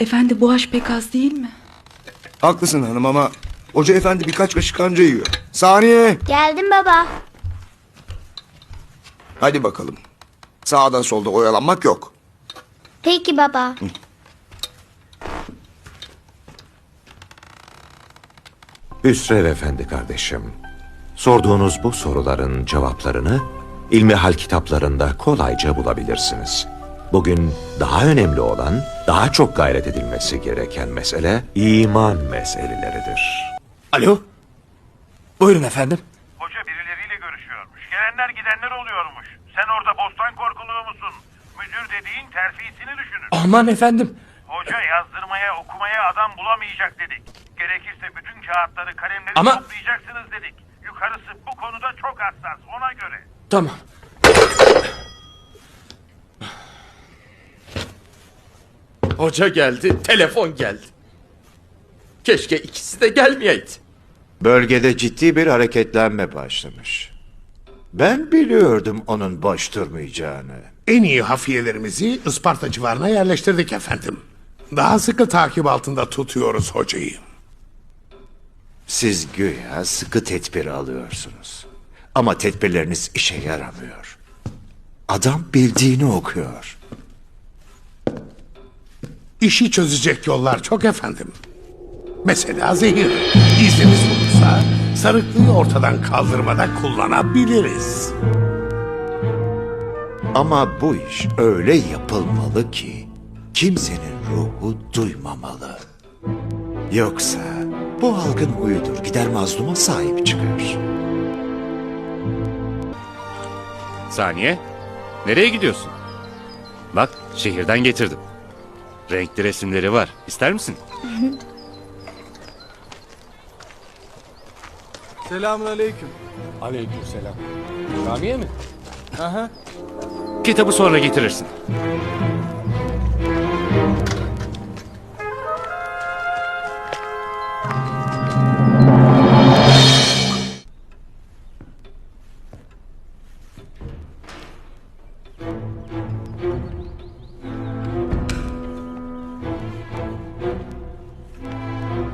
Efendi bu aş pek az değil mi? Haklısın hanım ama hoca efendi birkaç kaşık kanca yiyor. Saniye. Geldim baba. Hadi bakalım. Sağdan solda oyalanmak yok. Peki baba. Hüsrev Efendi kardeşim, sorduğunuz bu soruların cevaplarını ilmihal kitaplarında kolayca bulabilirsiniz. Bugün daha önemli olan, daha çok gayret edilmesi gereken mesele iman meseleleridir. Alo. Buyurun efendim. Hoca birileriyle görüşüyormuş. Gelenler gidenler oluyormuş. Sen orada bostan korkuluğu musun? Müdür dediğin terfisini düşünür. Aman efendim. Hoca yazdırmaya okumaya adam bulamayacak dedik. Gerekirse bütün kağıtları kalemleri Ama- toplayacaksınız dedik. Yukarısı bu konuda çok hassas ona göre. Tamam. Hoca geldi, telefon geldi. Keşke ikisi de gelmeyeydi. Bölgede ciddi bir hareketlenme başlamış. Ben biliyordum onun boş durmayacağını. En iyi hafiyelerimizi Isparta civarına yerleştirdik efendim. Daha sıkı takip altında tutuyoruz hocayı. Siz güya sıkı tedbir alıyorsunuz. Ama tedbirleriniz işe yaramıyor. Adam bildiğini okuyor. İşi çözecek yollar çok efendim. Mesela zehir. İzniniz olursa sarıklıyı ortadan kaldırmada kullanabiliriz. Ama bu iş öyle yapılmalı ki kimsenin ruhu duymamalı. Yoksa bu halkın huyudur gider mazluma sahip çıkar. Saniye, nereye gidiyorsun? Bak, şehirden getirdim. Renkli resimleri var. İster misin? Selamun aleyküm. Aleykümselam. Camiye mi? Kitabı sonra getirirsin.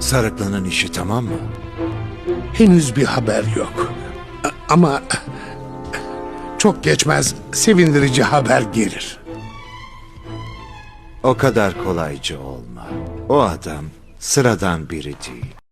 Sarıklı'nın işi tamam mı? Henüz bir haber yok. Ama çok geçmez sevindirici haber gelir. O kadar kolayca olma. O adam sıradan biri değil.